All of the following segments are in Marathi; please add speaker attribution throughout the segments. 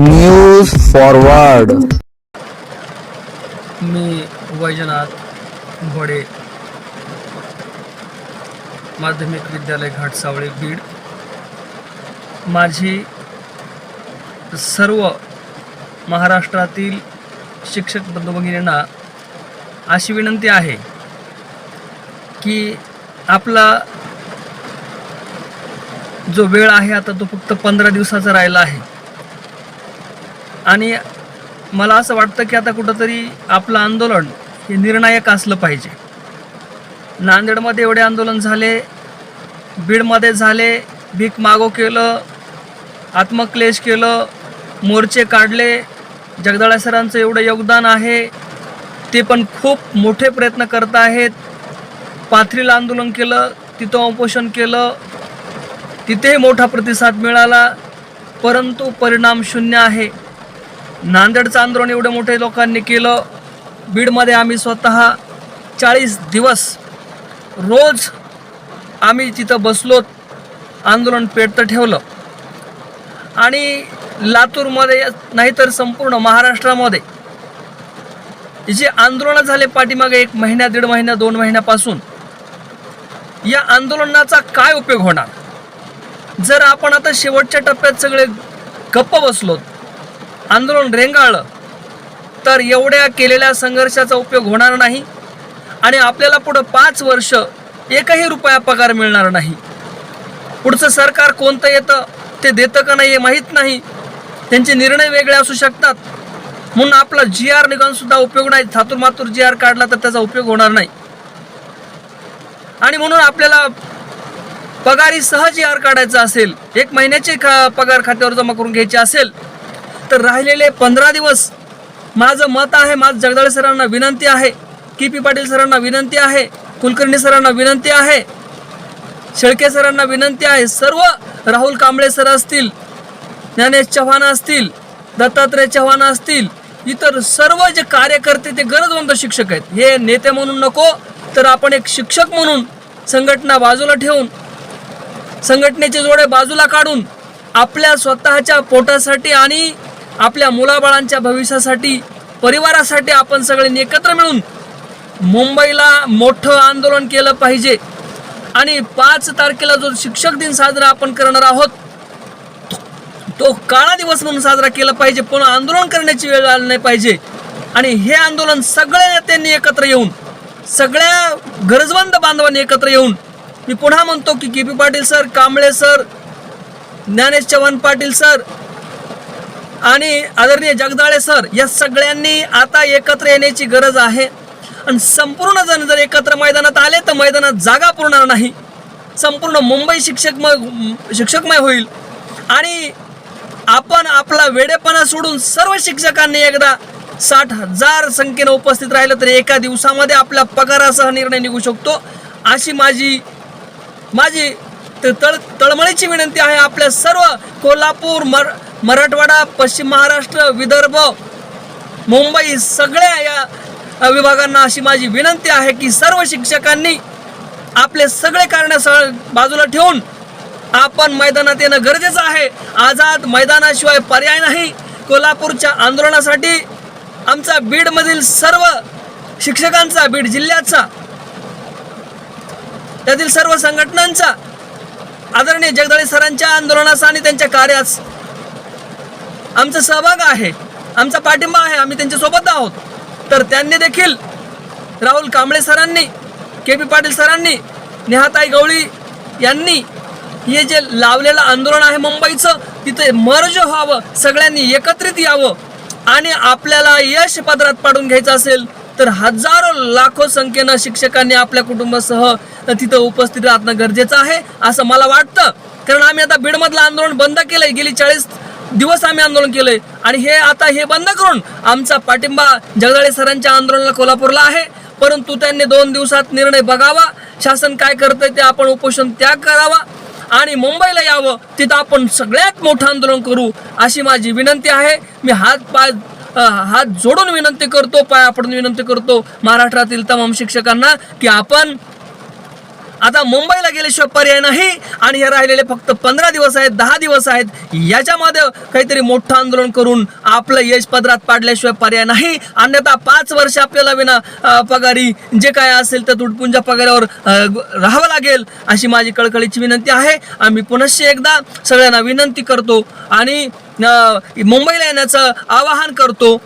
Speaker 1: न्यूज फॉरवर्ड
Speaker 2: मी वैजनाथ घोडे. माध्यमिक विद्यालय घाटसावळे बीड. माझी सर्व महाराष्ट्रातील शिक्षक बंधू भगिनींना अशी विनंती आहे की आपला जो वेळ आहे आता तो फक्त पंधरा दिवसाचा राहिला आहे. आणि मला असं वाटतं की आता कुठंतरी आपलं आंदोलन हे निर्णायक असलं पाहिजे. नांदेडमध्ये एवढे आंदोलन झाले बीडमध्ये झाले भीक मागो केलं आत्मक्लेश केलं मोर्चे काढले जगदाळा सरांचं एवढं योगदान आहे ते पण खूप मोठे प्रयत्न करत आहेत. पाथरीला आंदोलन केलं तिथं उपोषण केलं तिथेही मोठा प्रतिसाद मिळाला. परंतु परिणाम शून्य आहे. नांदेडचं आंदोलन एवढं मोठे लोकांनी केलं. बीडमध्ये आम्ही स्वतः चाळीस दिवस रोज आम्ही तिथं बसलो आंदोलन पेटतं ठेवलं. आणि लातूरमध्ये नाहीतर संपूर्ण महाराष्ट्रामध्ये जे आंदोलनं झाले पाठीमागे एक महिन्या दीड महिन्या दोन महिन्यापासून या आंदोलनाचा काय उपयोग होणार? जर आपण आता शेवटच्या टप्प्यात सगळे गप्प बसलोत आंदोलन रेंगाळलं तर एवढ्या केलेल्या संघर्षाचा उपयोग होणार नाही आणि आपल्याला पुढं पाच वर्ष एकही रुपया पगार मिळणार नाही. पुढचं सरकार कोणतं येतं ते देतं का नाही हे माहीत नाही. त्यांचे निर्णय वेगळे असू शकतात. म्हणून आपला जी आर निघणसुद्धा उपयोग नाही. थातूर मातूर जी आर काढला तर त्याचा उपयोग होणार नाही. आणि म्हणून आपल्याला पगारी सहज जी आर काढायचा असेल एक महिन्याचे खा पगार खात्यावर जमा करून घ्यायचे असेल तर राहिलेले पंधरा दिवस माझं मत आहे माझं जगदाळे सरांना विनंती आहे के पी पाटील सरांना विनंती आहे कुलकर्णी सरांना विनंती आहे शेळके सरांना विनंती आहे सर्व राहुल कांबळे सर असतील ज्ञानेश चव्हाण असतील दत्तात्रय चव्हाण असतील इतर सर्व जे कार्यकर्ते ते गरजवंत शिक्षक आहेत. हे नेते म्हणून नको तर आपण एक शिक्षक म्हणून संघटना बाजूला ठेवून संघटनेचे जोडे बाजूला काढून आपल्या स्वतःच्या पोटासाठी आणि आपल्या मुलाबाळांच्या भविष्यासाठी परिवारासाठी आपण सगळे एकत्र मिळून मुंबईला मोठं आंदोलन केलं पाहिजे. आणि पाच तारखेला जो शिक्षक दिन साजरा आपण करणार आहोत तो काळा दिवस म्हणून साजरा केला पाहिजे. पण आंदोलन करण्याची वेळ आली नाही पाहिजे. आणि हे आंदोलन सगळ्या नेत्यांनी एकत्र येऊन सगळ्या गरजवंत बांधवांनी एकत्र येऊन मी पुन्हा म्हणतो की K P Patil sir Kamble sir Dnyanesh Chavan Patil sir आणि आदरणीय जगदाळे सर या सगळ्यांनी आता एकत्र येण्याची गरज आहे. आणि संपूर्ण जण जर एकत्र मैदानात आले तर मैदानात जागा पुरणार नाही. संपूर्ण मुंबई शिक्षकमय शिक्षकमय होईल. आणि आपण आपला वेडेपणा सोडून सर्व शिक्षकांनी एकदा साठ हजार संख्येनं उपस्थित राहिलं तर एका दिवसामध्ये आपल्या पगारासह निर्णय निघू शकतो. अशी माझी माझी त- तळ तळमळीची विनंती आहे आपल्या सर्व कोल्हापूर मर मराठवाडा पश्चिम महाराष्ट्र विदर्भ मुंबई सगळ्या या विभागांना अशी माझी विनंती आहे की सर्व शिक्षकांनी आपले सगळे कारणासह बाजूला ठेवून आपण मैदानात येणं गरजेचं आहे. आझाद मैदानाशिवाय पर्याय नाही. कोल्हापूरच्या आंदोलनासाठी आमचा बीडमधील सर्व शिक्षकांचा बीड जिल्ह्याचा त्यातील सर्व संघटनांचा आदरणीय जगदाळे सरांच्या आंदोलनाचा आणि त्यांच्या कार्यास आमचा सहभाग आहे आमचा पाठिंबा आहे आम्ही त्यांच्यासोबत आहोत. तर त्यांनी देखील राहुल कांबळे सरांनी के पी पाटील सरांनी नेहाताई गवळी यांनी हे जे लावलेलं आंदोलन आहे मुंबईचं तिथे मर्ज व्हावं सगळ्यांनी एकत्रित यावं. आणि आपल्याला यश पदरात पाडून घ्यायचं असेल तर हजारो लाखो संख्येनं शिक्षकांनी आपल्या कुटुंबासह तिथं उपस्थित राहणं गरजेचं आहे असं मला वाटतं. कारण आम्ही आता बीडमधलं आंदोलन बंद केलंय. गेली चाळीस दिवस आम्ही आंदोलन केलंय. आणि हे आता हे बंद करून आमचा पाठिंबा जगदाळे सरांच्या आंदोलनाला कोल्हापूरला आहे. परंतु त्यांनी दोन दिवसात निर्णय बघावा. शासन काय करतंय ते आपण उपोषण त्याग करावा. आणि मुंबईला यावं तिथं आपण सगळ्यात मोठं आंदोलन करू अशी माझी विनंती आहे. मी हात पाय हात जोडून विनंती करतो पाया पडून विनंती करतो महाराष्ट्रातील तमाम शिक्षकांना की आपण आता मुंबईला गेल्याशिवाय पर्याय नाही आणि हे राहिलेले फक्त पंधरा दिवस आहेत दहा दिवस आहेत. याच्यामध्ये काहीतरी मोठं आंदोलन करून आपलं यश पदरात पाडल्याशिवाय पर्याय नाही. अन्यथा पाच वर्ष आपल्याला विना पगारी जे काय असेल तर तुटपुंजा पगारावर राहावं लागेल अशी माझी कळकळीची विनंती आहे. आम्ही पुनश्च एकदा सगळ्यांना विनंती करतो आणि मुंबईला येण्याचं आवाहन करतो.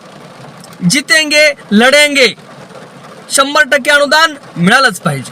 Speaker 2: जितेंगे लढेंगे. शंभर टक्के अनुदान मिळालंच पाहिजे.